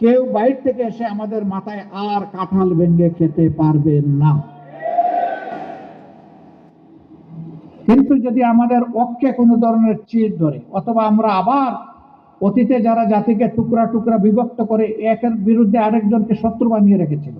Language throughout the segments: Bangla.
কেউ বাইরে থেকে এসে আমাদের মাথায় আর কাঁঠাল ভেঙে খেতে পারবে না। কিন্তু যদি আমাদের পক্ষে কোনো ধরনের চির ধরে, অথবা আমরা আবার অতীতে যারা জাতিকে টুকরা টুকরা বিভক্ত করে একের বিরুদ্ধে আরেকজনকে শত্রু বানিয়ে রেখেছিল,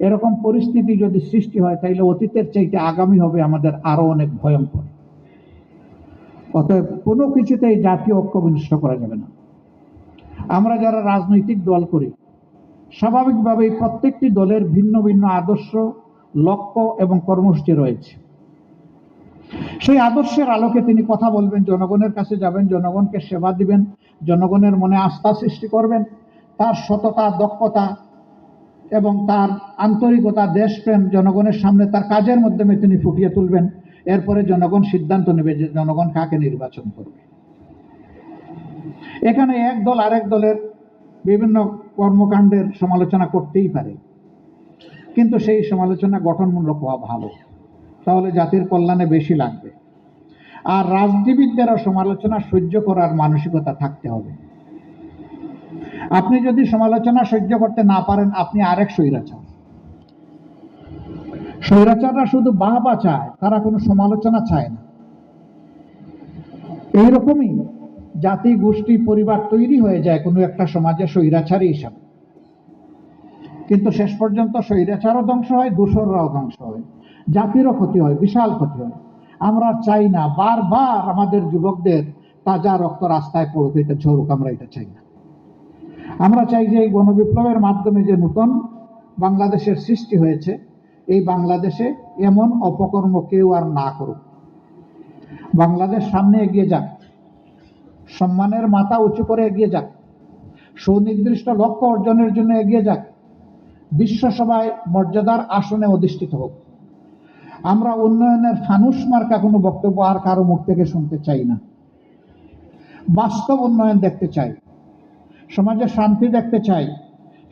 এরকম পরিস্থিতি যদি সৃষ্টি হয়, তাইলে অতীতের চাইতে আগামী হবে আমাদের আরও অনেক ভয়ঙ্কর। অতএব কোনো কিছুতেই জাতীয় ঐক্য বিনষ্ট করা যাবে না। আমরা যারা রাজনৈতিক দল করি, স্বাভাবিকভাবেই প্রত্যেকটি দলের ভিন্ন ভিন্ন আদর্শ, লক্ষ্য এবং কর্মসূচি রয়েছে। সেই আদর্শের আলোকে তিনি কথা বলবেন, জনগণের কাছে যাবেন, জনগণকে সেবা দিবেন, জনগণের মনে আস্থা সৃষ্টি করবেন, তার সততা, দক্ষতা এবং তার আন্তরিকতা, দেশপ্রেম জনগণের সামনে তার কাজের মাধ্যমে তিনি ফুটিয়ে তুলবেন। এরপরে জনগণ সিদ্ধান্ত নেবে যে জনগণ কাকে নির্বাচন করবে। এখানে এক দল আরেক দলের বিভিন্ন কর্মকাণ্ডের সমালোচনা করতেই পারে। কিন্তু সেই সমালোচনা গঠনমূলক হওয়া ভালো। তাহলে জাতির কল্যাণে বেশি লাগবে। আর রাজনীতিবিদদেরও সমালোচনা সহ্য করার মানসিকতা থাকতে হবে। আপনি যদি সমালোচনা সহ্য করতে না পারেন, আপনি আরেক স্বৈরাচার। স্বৈরাচাররা শুধু বাহবা চায়, তারা কোনো সমালোচনা চায় না। এইরকমই জাতি, গোষ্ঠী, পরিবার তৈরি হয়ে যায় কোনো একটা সমাজে স্বৈরাচারী হিসাবে। কিন্তু শেষ পর্যন্ত স্বৈরাচারও ধ্বংস হয় দূষররাও ধ্বংস হয়। জাতিরও ক্ষতি হয়, বিশাল ক্ষতি হয়। আমরা চাই না, বারবার আমাদের যুবকদের তাজা রক্ত রাস্তায় পড়ুক, এটা ঝরুক, আমরা এটা চাই না। আমরা চাই যে এই গণবিপ্লবের মাধ্যমে যে নতুন বাংলাদেশের সৃষ্টি হয়েছে, এই বাংলাদেশে এমন অপকর্ম কেউ আর না করুক। বাংলাদেশ সামনে এগিয়ে যাক। সম্মানের মাথা উঁচু করে এগিয়ে যাক। সুনির্দিষ্ট লক্ষ্য অর্জনের জন্য এগিয়ে যাক। বিশ্বসভায় মর্যাদার আসনে অধিষ্ঠিত হোক। আমরা উন্নয়নের ফানুস মার্কা কোনো বক্তব্য আর কারও মুখ থেকে শুনতে চাই না। বাস্তব উন্নয়ন দেখতে চাই। সমাজে শান্তি দেখতে চাই।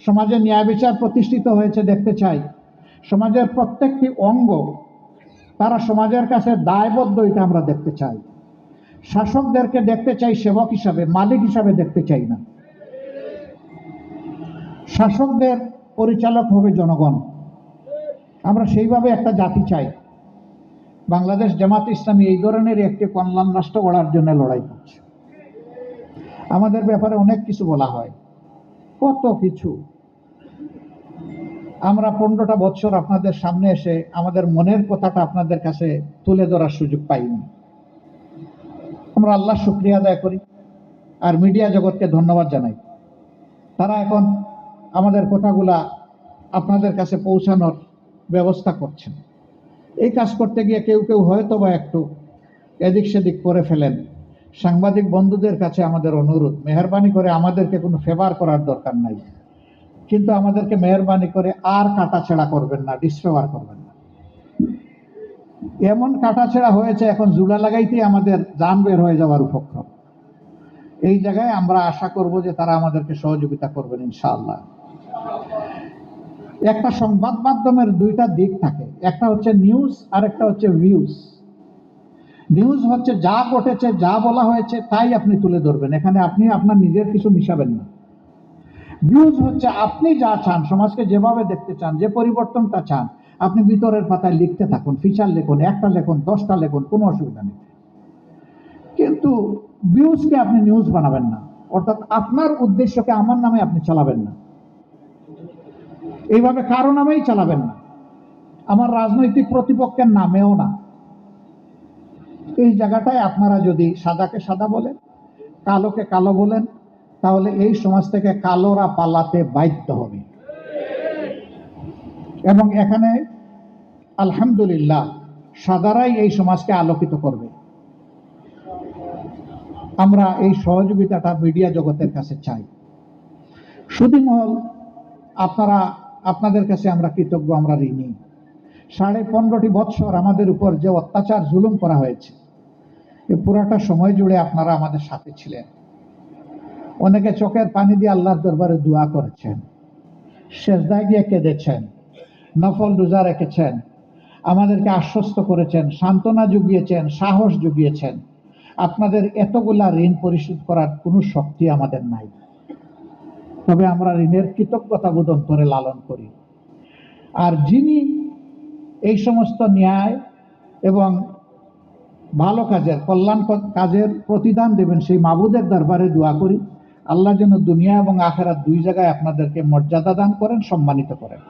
সমাজে ন্যায় বিচার প্রতিষ্ঠিত হয়েছে দেখতে চাই। সমাজের প্রত্যেকটি অঙ্গ তারা সমাজের কাছে দায়বদ্ধ এটা আমরা দেখতে চাই। শাসকদেরকে দেখতে চাই, সেবক হিসাবে, মালিক হিসাবে দেখতে চাই না। শাসকদের পরিচালক হবে জনগণ। আমরা সেইভাবে একটা জাতি চাই। বাংলাদেশ জামাত ইসলামী এই ধরনের একটি কল্যাণ রাষ্ট্র গড়ার জন্য লড়াই করছে। আমাদের ব্যাপারে অনেক কিছু বলা হয়। কত কিছু। আমরা পনেরোটা বছর আপনাদের সামনে এসে আমাদের মনের কথাটা আপনাদের কাছে তুলে ধরার সুযোগ পাইনি। আমরা আল্লাহ শুক্রিয়া আদায় করি আর মিডিয়া জগৎকে ধন্যবাদ জানাই। তারা এখন আমাদের কথাগুলা আপনাদের কাছে পৌঁছানোর ব্যবস্থা করছেন। এই কাজ করতে গিয়ে কেউ কেউ হয়তো বা একটু এদিক সেদিক করে ফেলেন। সাংবাদিক বন্ধুদের কাছে আমাদের অনুরোধ, মেহরবানি করে আমাদেরকে কোনো ফেভার করার দরকার নাই। কিন্তু আমাদেরকে মেহরবানি করে আর কাটাছেড়া করবেন না ডিসফেভার করবেন না। এমন কাটাছেড়া হয়েছে, এখন জুড়া লাগাইতেই আমাদের যান বের হয়ে যাওয়ার উপক্রম। এই জায়গায় আমরা আশা করব যে তারা আমাদেরকে সহযোগিতা করবেন, ইনশাআল্লাহ। একটা সংবাদ মাধ্যমের দুইটা দিক থাকে, একটা হচ্ছে নিউজ আর একটা হচ্ছে ভিউজ। নিউজ হচ্ছে যা ঘটেছে, যা বলা হয়েছে, তাই আপনি তুলে ধরবেন। এখানে আপনি আপনার নিজের কিছু মিশাবেন না। ভিউজ হচ্ছে আপনি যা চান, সমাজকে যেভাবে দেখতে চান, যে পরিবর্তনটা চান আপনি ভিতরের পাতায় লিখতে থাকুন, ফিচার লেখুন, একটা লেখুন, দশটা লেখুন, কোনো অসুবিধা নেই। কিন্তু ভিউজকে আপনি নিউজ বানাবেন না, অর্থাৎ আপনার উদ্দেশ্যকে আমার নামে আপনি চালাবেন না। এইভাবে কারও নামেই চালাবেন না। আমার রাজনৈতিক প্রতিপক্ষের নামেও না। এই জায়গাটায় আপনারা যদি সাদাকে সাদা বলেন, কালোকে কালো বলেন, তাহলে এই সমাজ থেকে কালোরা পালাতে বাধ্য হবে। এবং এখানে আলহামদুলিল্লাহ সাদারাই এই সমাজকে আলোকিত করবে। আমরা এই সহযোগিতাটা মিডিয়া জগতের কাছে চাই। সুদীমহল, আপনারা, আপনাদের কাছে আমরা কৃতজ্ঞ, আমরা ঋণী। সাড়ে পনেরোটি বৎসর আমাদের উপর যে অত্যাচার, জুলুম করা হয়েছে, এ পুরাটা সময় জুড়ে আপনারা আমাদের সাথে ছিলেন। অনেকে চোখের পানি দিয়ে আল্লাহর দরবারে দোয়া করেছেন। শেষদায় গিয়ে কেঁদেছেন। নফল রোজা রেখেছেন, আমাদেরকে আশ্বস্ত করেছেন, সান্ত্বনা জুগিয়েছেন সাহস জুগিয়েছেন আপনাদের এতগুলা ঋণ পরিশোধ করার কোনো শক্তি আমাদের নাই। তবে আমরা ঋণের কৃতজ্ঞতা বোধ অন্তরে লালন করি। আর যিনি এই সমস্ত ন্যায় এবং ভালো কাজের, কল্যাণ কাজের প্রতিদান দেবেন, সেই মাবুদের দরবারে দোয়া করি। আল্লাহ যেন দুনিয়া এবং আখেরাত দুই জায়গায় আপনাদেরকে মর্যাদা দান করেন, সম্মানিত করেন।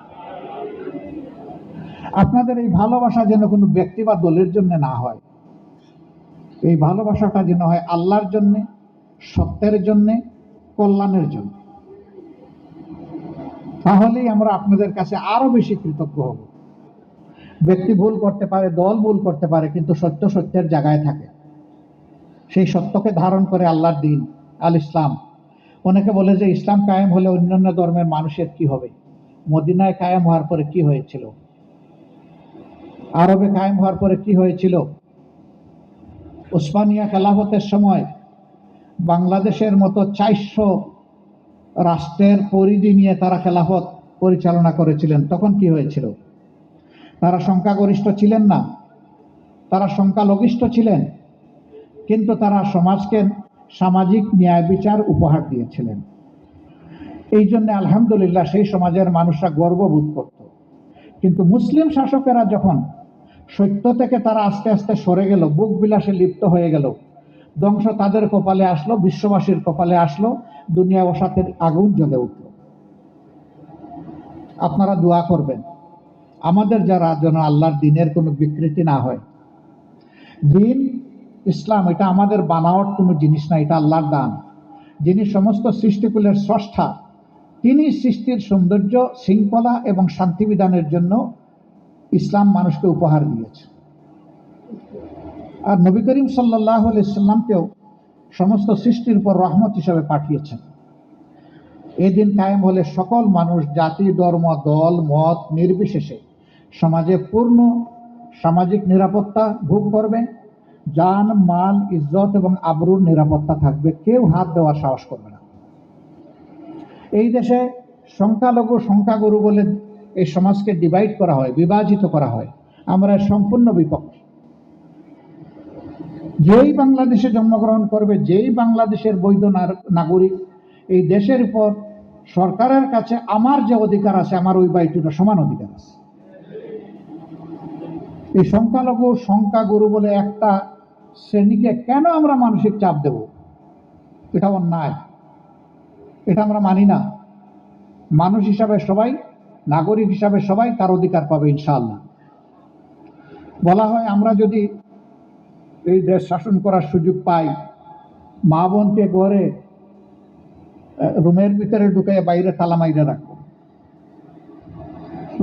আপনাদের এই ভালোবাসা যেন কোনো ব্যক্তি বা দলের জন্য না হয়। এই ভালোবাসাটা যেন হয় আল্লাহর জন্যে, সত্যের জন্যে, কল্যাণের জন্য। তাহলেই আমরা আপনাদের কাছে আরও বেশি কৃতজ্ঞ হব। ব্যক্তি ভুল করতে পারে, দল ভুল করতে পারে, কিন্তু সত্য সত্যের জায়গায় থাকে। সেই সত্যকে ধারণ করে আল্লাহর দিন, আল ইসলাম। অনেকে বলে যে ইসলাম কায়েম হলে অন্যান্য ধর্মের মানুষের কি হবে? মদিনায় কায়েম হওয়ার পরে কি হয়েছিল? আরবে কায়েম হওয়ার পরে কি হয়েছিল? উসমানিয়া খেলাফতের সময় বাংলাদেশের মতো চারশো রাষ্ট্রের পরিধি নিয়ে তারা খেলাফত পরিচালনা করেছিলেন। তখন কি হয়েছিল? তারা সংখ্যাগরিষ্ঠ ছিলেন না। তারা সংখ্যালঘিষ্ঠ ছিলেন। কিন্তু তারা সমাজকে সামাজিক ন্যায় বিচার উপহার দিয়েছিলেন। এই জন্য আলহামদুলিল্লাহ সেই সমাজের মানুষরা গর্ববোধ করত। কিন্তু মুসলিম শাসকেরা যখন সত্য থেকে তারা আস্তে আস্তে সরে গেল, বুক বিলাসে লিপ্ত হয়ে গেল। ধ্বংস তাদের কপালে আসলো, বিশ্ববাসীর কপালে আসলো, দুনিয়া ওসাতের আগুন জ্বলে উঠল। আপনারা দোয়া করবেন, আমাদের যারা যেন আল্লাহর দিনের কোনো বিকৃতি না হয়। দিন, ইসলাম, এটা আমাদের বানাওয়ার কোনো জিনিস না, এটা আল্লাহর দান। যিনি সমস্ত সৃষ্টিকুলের স্রষ্টা, তিনি সৃষ্টির সৌন্দর্য, শৃঙ্খলা এবং শান্তিবিধানের জন্য ইসলাম মানুষকে উপহার দিয়েছে। আর নবী করিম সাল্লাহ ইসলামকেও সমস্ত সৃষ্টির উপর রহমত হিসাবে পাঠিয়েছেন। এই দিন কায়েম হলে সকল মানুষ, জাতি, ধর্ম, দল, মত নির্বিশেষে সমাজে পূর্ণ সামাজিক নিরাপত্তা ভোগ করবে। যান মাল, ইজ্জত এবং আবরুর নিরাপত্তা থাকবে। কেউ হাত দেওয়ার সাহস করবে না। এই দেশে সংখ্যালঘু, সংখ্যাগুরু বলে এই সমাজকে ডিভাইড করা হয়, বিভাজিত করা হয়, আমরা সম্পূর্ণ বিপক্ষে। যেই বাংলাদেশে জন্মগ্রহণ করবে, যেই বাংলাদেশের বৈধ নাগরিক, এই দেশের উপর সরকারের কাছে আমার যে অধিকার আছে, আমার ওই বাড়িটির সমান অধিকার আছে। এই সংখ্যালঘু, সংখ্যাগুরু বলে একটা শ্রেণীকে কেন আমরা মানসিক চাপ দেব? এটা অন্যায়। এটা আমরা মানি না। মানুষ হিসাবে সবাই নাগরিক হিসাবে সবাই তার অধিকার পাবে, ইনশাআল্লাহ। বলা হয়, আমরা যদি এই দেশ শাসন করার সুযোগ পাই, মা বোনকে ঘরে রুমের ভিতরে ঢুকে বাইরে তালা মাইরে রাখব।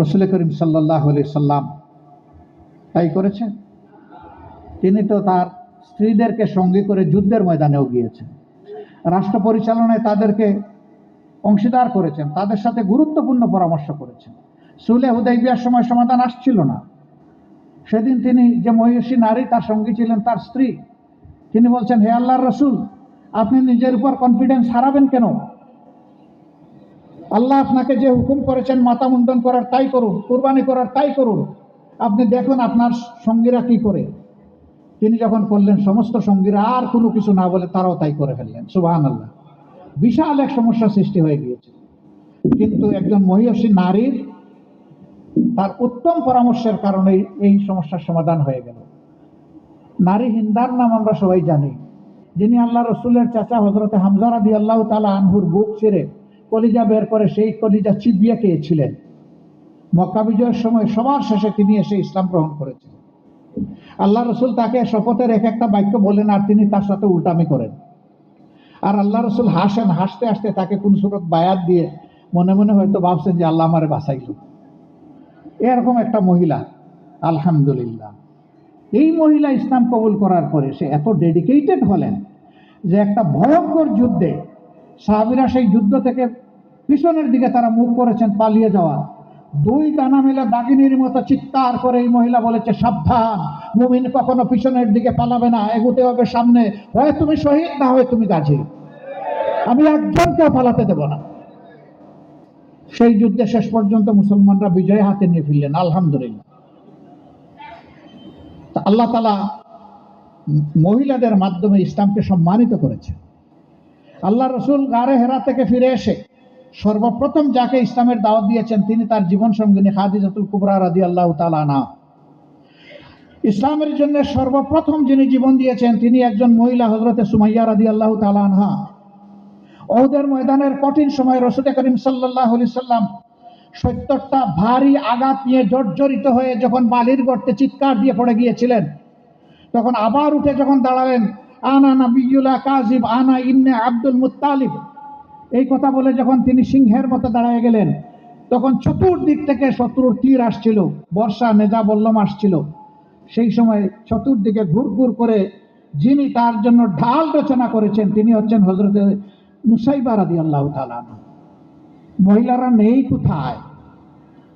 রসুল করিম সাল্লাহ সাল্লাম তাই করেছেন। তিনি তো তার স্ত্রীদেরকে সঙ্গে করে যুদ্ধের ময়দানেও গিয়েছেন। রাষ্ট্র পরিচালনায় তাদেরকে অংশীদার করেছেন, তাদের সাথে গুরুত্বপূর্ণ পরামর্শ করেছেন। সুলে হুদাইবিয়ার সময় সমাধান আসছিল না। সেদিন তিনি যে মহিষী নারী, তার সঙ্গী ছিলেন তার স্ত্রী, তিনি বলছেন, হে আল্লাহর রসুল, আপনি নিজের উপর কনফিডেন্স হারাবেন কেন? আল্লাহ আপনাকে যে হুকুম করেছেন মাথা মুন্ডন করার, তাই করুন, কুরবানি করার, তাই করুন। আপনি দেখুন আপনার সঙ্গীরা কি করে। তিনি যখন করলেন, সমস্ত সঙ্গীরা আর কোনো কিছু না বলে তারাও তাই করে ফেললেন। সুবাহান আল্লাহ বিশাল এক সমস্যা সৃষ্টি হয়ে গিয়েছে। কিন্তু একজন মহিষী নারীর তার উত্তম পরামর্শের কারণে এই সমস্যার সমাধান হয়ে গেল। নারী হিন্দার নাম আমরা সবাই জানি, যিনি আল্লাহ রসুলের চাচা হজরতে হামজারা দি আল্লাহ তালা আনহুর বুক ছেড়ে কলিজা বের করে সেই কলিজা চিবিয়ে খেয়েছিলেন। মক্কা বিজয়ের সময় সবার শেষে তিনি এসে ইসলাম গ্রহণ করেছিলেন। আল্লাহ রসুল তাকে শপথের এক একটা বাক্য বলেন আর তিনি তার সাথে উল্টামি করেন। আর আল্লাহ রসুল হাসেন, হাসতে হাসতে তাকে কোন সুরত বায়াত দিয়ে মনে মনে হয়তো ভাবছেন যে আল্লাহ আমারে বাঁচাইল। এরকম একটা মহিলা, আলহামদুলিল্লাহ। এই মহিলা ইসলাম কবুল করার পরে সে এত ডেডিকেটেড হলেন যে একটা ভয়ঙ্কর যুদ্ধে সাহাবিরা সেই যুদ্ধ থেকে পিছনের দিকে তারা মুখ করেছেন পালিয়ে যাওয়া। দুই ডানা মেলে দাগিনীর মতো চিৎকার করে এই মহিলা বলেছে, সাবধান, মুমিন কখনো পিছনের দিকে পালাবে না, এগুতে হবে সামনে। হয় তুমি শহীদ না হয় তুমি গাজী আমি একজনকেও পালাতে দেব না। সেই যুদ্ধে শেষ পর্যন্ত মুসলমানরা বিজয় হাতে নিয়ে ফিরলেন, আলহামদুলিল্লাহ। আল্লাহ তালা মহিলাদের মাধ্যমে ইসলামকে সম্মানিত করেছে আল্লাহ রসুল গারে হেরা থেকে ফিরে এসে সর্বপ্রথম যাকে ইসলামের দাওয়াত দিয়েছেন তিনি তার জীবন সঙ্গিনী খাদিজাতুল কুবরা রাদি আল্লাহ তালানা ইসলামের জন্য সর্বপ্রথম যিনি জীবন দিয়েছেন তিনি একজন মহিলা হজরতে সুমাইয়া রাদি আল্লাহ তালানহা ওদের ময়দানের কঠিন সময় রসুল করিম সাল্লাহ সাল্লাম সত্তরটা ভারী আঘাত নিয়ে জর্জরিত হয়ে যখন বালির গর্তে চিৎকার দিয়ে পড়ে গিয়েছিলেন, তখন আবার উঠে যখন দাঁড়ালেন, আনা নাবিউল্লাহ কাজিব আনা ইন্নে আব্দুল মুত্তালিব। এই কথা বলে যখন তিনি সিংহের মতো দাঁড়ায় গেলেন, তখন চতুর্দিক থেকে শত্রুর তীর আসছিল, বর্ষা নেজা বল্লম আসছিল। সেই সময় চতুর্দিকে ঘুর ঘুর করে যিনি তার জন্য ঢাল রচনা করেছেন, তিনি হচ্ছেন হজরত মুসাইবা রাদি আল্লাহ তালা মহিলারা নেই কোথায়?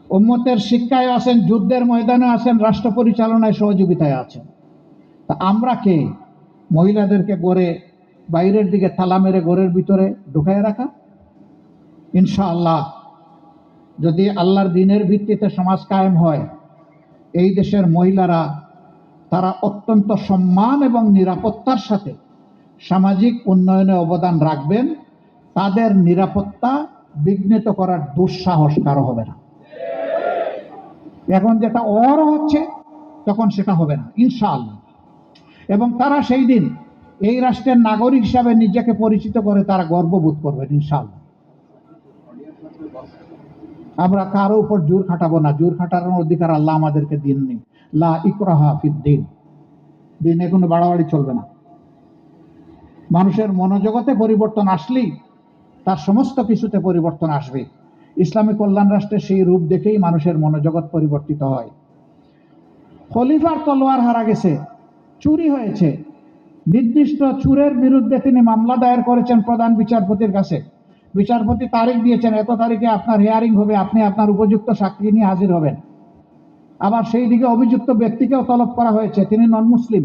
উম্মতের শিক্ষায় আছেন, যুদ্ধের ময়দানে আছেন, রাষ্ট্র পরিচালনায় সহযোগিতায় আছেন। তা আমরা কে? মহিলাদেরকে গড়ে বাইরের দিকে তালা মেরে ঘরের ভিতরে ঢুকায় রাখা। ইনশাআল্লাহ, যদি আল্লাহর দিনের ভিত্তিতে সমাজ কায়েম হয়, এই দেশের মহিলারা, তারা অত্যন্ত সম্মান এবং নিরাপত্তার সাথে সামাজিক উন্নয়নে অবদান রাখবেন। তাদের নিরাপত্তা বিঘ্নিত করার দুঃসাহস কারও হবে না। এখন যেটা অর হচ্ছে, তখন সেটা হবে না, ইনশাআল্লাহ। এবং তারা সেই দিন এই রাষ্ট্রের নাগরিক হিসাবে নিজেকে পরিচিত করে তারা গর্ববোধ করবেন ইনশাআল্লাহ। আমরা কারও উপর জোর খাটাবো না, জোর খাটানোর অধিকার আল্লাহ আমাদেরকে দিননি। লা ইকরাহা ফিদ্দিন দিনে। কোনো বাড়াবাড়ি চলবে না। মানুষের মনোজগতে পরিবর্তন আসলেই তার সমস্ত কিছুতে পরিবর্তন আসবে। ইসলামী কল্যাণ রাষ্ট্রের সেই রূপ দেখেই মানুষের মনোজগৎ পরিবর্তিত হয়। খলিফার তলোয়ার হারা গেছে, চুরি হয়েছে। নির্দিষ্ট চুরের বিরুদ্ধে তিনি মামলা দায়ের করেছেন প্রধান বিচারপতির কাছে। বিচারপতি তারিখ দিয়েছেন, এত তারিখে আপনার হিয়ারিং হবে, আপনি আপনার উপযুক্ত সাক্ষী নিয়ে হাজির হবেন। আবার সেই দিকে অভিযুক্ত ব্যক্তিকেও তলব করা হয়েছে, তিনি নন মুসলিম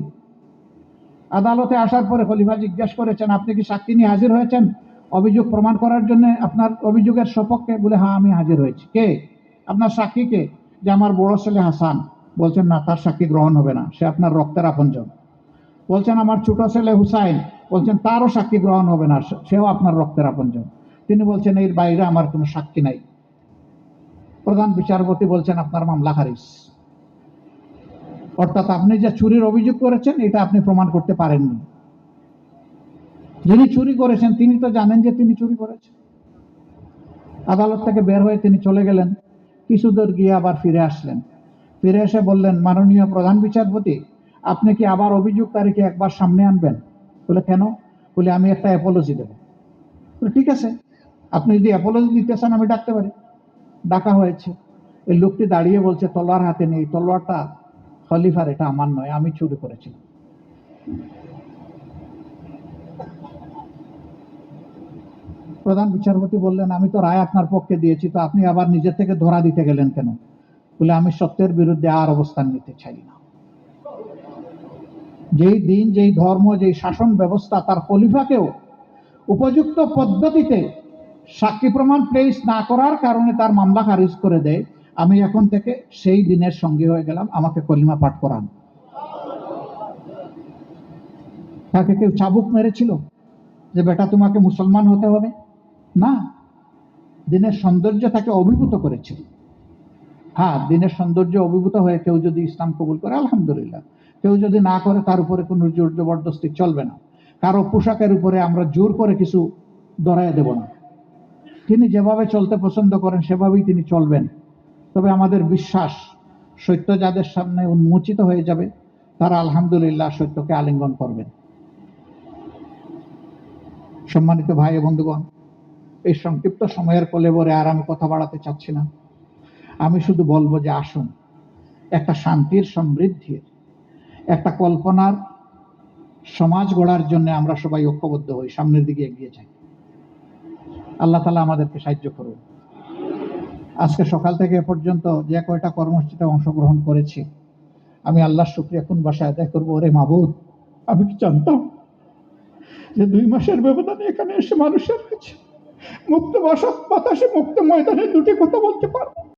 আদালতে আসার পরে খলিফা জিজ্ঞেস করেছেন, আপনি কি সাক্ষী নিয়ে হাজির হয়েছেন? অভিযোগ প্রমাণ করার জন্য আপনার অভিযোগের সপক্ষে বলে হ্যাঁ আমি হাজির হয়েছি। কে? আপনার সাক্ষীকে যে আমার বড় ছেলে হাসান। বলছেন, না, তার সাক্ষী গ্রহণ হবে না, সে আপনার রক্তের আপনজন। বলছেন, আমার ছোট ছেলে হুসাইন। বলছেন, তারও সাক্ষী গ্রহণ হবে না সেও আপনার রক্তের আপনজন। তিনি বলছেন, এর বাইরে আমার কোনো সাক্ষী নাই। প্রধান বিচারপতি বলছেন, আপনার মামলা খারিজ। অর্থাৎ আপনি যে চুরির অভিযোগ করেছেন, এটা আপনি প্রমাণ করতে পারেননি। যিনি চুরি করেছেন, তিনি তো জানেন যে তিনি চুরি করেছেন। আদালত থেকে বের হয়ে তিনি চলে গেলেন। কিছু দূর গিয়ে আবার ফিরে আসলেন। ফিরে এসে বললেন, মাননীয় প্রধান বিচারপতি আপনি কি আবার অভিযোগকারীকে একবার সামনে আনবেন? বলে, কেন? বলে, আমি একটা অ্যাপোলজি দেবো। ঠিক আছে। আপনি যদি অ্যাপোলজি দিতে চান, আমি ডাকতে পারি। ডাকা হয়েছে। এই লোকটি দাঁড়িয়ে বলছে, তলোয়ার হাতে নেই। তলোয়ারটা খলিফার, এটা আমার নয়, আমি চুরি করেছিলাম প্রধান বিচারপতি বললেন, আমি তো রায় আপনার পক্ষে দিয়েছি, তো আপনি আবার নিজের থেকে ধরা দিতে গেলেন কেন? বলে, আমি সত্যের বিরুদ্ধে আর অবস্থান নিতে চাই না। যেই দিন, যেই ধর্ম, যেই শাসন ব্যবস্থা তার খলিফাকেও উপযুক্ত পদ্ধতিতে সাক্ষী প্রমাণ প্লেস না করার কারণে তার মামলা খারিজ করে দেয়, আমি এখন থেকে সেই দিনের সঙ্গী হয়ে গেলাম। আমাকে কলিমা পাঠ করান। তাকে কেউ চাবুক মেরেছিল যে, বেটা, তোমাকে মুসলমান হতে হবে? না, দিনের সৌন্দর্য তাকে অভিভূত করেছিল। হ্যাঁ দিনের সৌন্দর্য অভিভূত হয়ে কেউ যদি ইসলাম কবুল করে, আলহামদুলিল্লাহ। কেউ যদি না করে, তার উপরে কোনো জোর জবরদস্তি চলবে না। কারও পোশাকের উপরে আমরা জোর করে কিছু দরাইয়া দেব না। তিনি যেভাবে চলতে পছন্দ করেন, সেভাবেই তিনি চলবেন। তবে আমাদের বিশ্বাস সত্য যাদের সামনে উন্মোচিত হয়ে যাবে, তারা আলহামদুলিল্লাহ সত্যকে আলিঙ্গন করবেন। সম্মানিত ভাই বন্ধুগণ, এই সংক্ষিপ্ত সময়ের কোলেবরে আর আমি কথা বাড়াতে চাচ্ছি না। আমি শুধু বলব যে আসুন, একটা শান্তির সমৃদ্ধির একটা কল্পনার সমাজ গড়ার জন্য আমরা সবাই ঐক্যবদ্ধ হই, সামনের দিকে এগিয়ে যাই। আল্লাহ তালা আমাদেরকে সাহায্য করুন। আজকে সকাল থেকে পর্যন্ত যে কয়টা কর্মসূচিতে অংশগ্রহণ করেছি, আমি আল্লাহ শুক্রিয়া কোন বাসায় আদায় করব? ওরে মাবুদ, আমি কি জানতাম যে দুই মাসের ব্যবধানে এখানে এসে মানুষের কাছে মুক্ত বাসা, বাতাসে মুক্ত ময়দানে দুটি কথা বলতে পারব?